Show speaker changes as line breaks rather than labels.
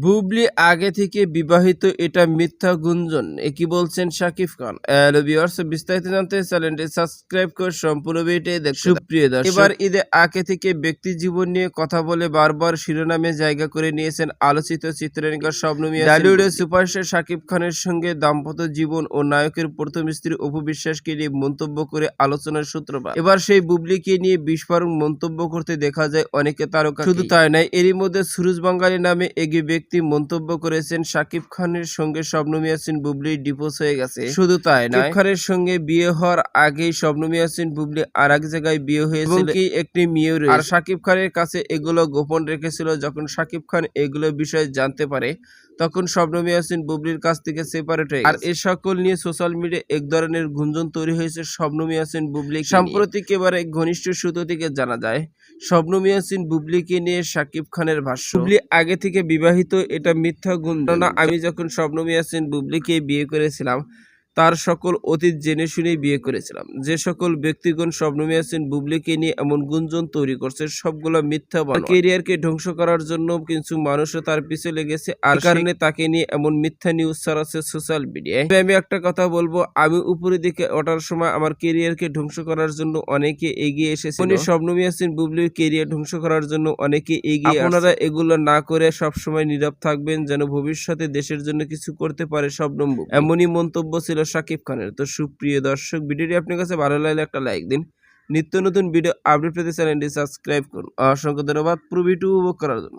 বুবলি আগে থেকে বিবাহিত এটা মিথ্যা গুঞ্জন। একই বলছেন শাকিব খান? হ্যালো ভিউয়ার্স বিস্তারিত জানতে চ্যানেলটি সাবস্ক্রাইব করে সম্পূর্ণ ভিডিও দেখ সুপ্রিয় দর্শক এবার ঈদে আগে থেকে ব্যক্তি জীবন নিয়ে কথা বলে বারবার শিরোনামে জায়গা করে নিয়েছেন আলোচিত চিত্রনায়িকা শবনম বলিউডের সুপারস্টার শাকিব খানের সঙ্গে দাম্পত্য জীবন ও নায়কের প্রথম স্ত্রী অপু বিশ্বাসকে নিয়ে মন্তব্য করে আলোচনার সূত্রপাত। এবার সেই বুবলিকে নিয়ে বিস্ফোরক মন্তব্য করতে দেখা যায় অনেকে তারকা শুধু তাই নয় এরই মধ্যে সুরজ বাঙ্গালী নামে এগিয়ে ব্যক্তি মন্তব্য করেছেন শাকিব খানের সঙ্গে শবনম ইয়াসিন বুবলি ডিভোর্স হয়ে গেছে। শুধু তাই না খানের সঙ্গে বিয়ে হওয়ার আগেই শবনম ইয়াসিন বুবলি আর এক জায়গায় বিয়ে হয়েছিল। কি একটি মেয়ে আর শাকিব খানের কাছে এগুলো গোপন রেখেছিল যখন শাকিব খান এগুলো বিষয়ে জানতে পারে। তখন শবনমী ইয়াসিন বুবলির কাছ থেকে সেপারেট হয়ে আর এ সকল নিয়ে সোশ্যাল মিডিয়া এক ধরনের গুঞ্জন তৈরি হয়েছে স্বপ্নমী ইয়াসিন বুবলি সাম্প্রতিক এবারে ঘনিষ্ঠ সূত্র থেকে জানা যায় শবনমী ইয়াসিন বুবলিকে নিয়ে শাকিব খানের ভাষ্য। বুবলি আগে থেকে বিবাহিত এটা মিথ্যা গুঞ্জন। আমি যখন স্বপ্নমী ইয়াসিন বুবলিকে বিয়ে করেছিলাম তার সকল অতীত জেনে শুনে বিয়ে করেছিলাম। যে সকল ব্যক্তিগণ শবনম ইয়াসিন বুবলিকে নিয়ে এমন গুঞ্জন তৈরি করছে সবগুলো মিথ্যা কেরিয়ারকে ধ্বংস করার জন্য কিছু মানুষও তার পিছে লেগেছে আর কারণে তাকে নিয়ে এমন মিথ্যা নিউজ ছড়াচ্ছে সোশ্যাল মিডিয়ায় আমি একটা কথা বলব আমি উপরের দিকে ওঠার সময় আমার কেরিয়ারকে ধ্বংস করার জন্য অনেকে এগিয়ে এসেছে উনি শবনম ইয়াসিন বুবলির কেরিয়ার ধ্বংস করার জন্য অনেকে এগিয়ে আপনারা এগুলো না করে সব সময় নীরব থাকবেন যেন ভবিষ্যতে দেশের জন্য কিছু করতে পারে বুবলি। এমনই মন্তব্য ছিল শাকিব খানের। তো সুপ্রিয় দর্শক, ভিডিওটি আপনার কাছে ভালো লাগলে একটা লাইক দিন। নিত্য নতুন ভিডিও আপডেট পেতে চ্যানেলটি সাবস্ক্রাইব করুন। অসংখ্য ধন্যবাদ। পুরো ভিডিও উপভোগ করার জন্য।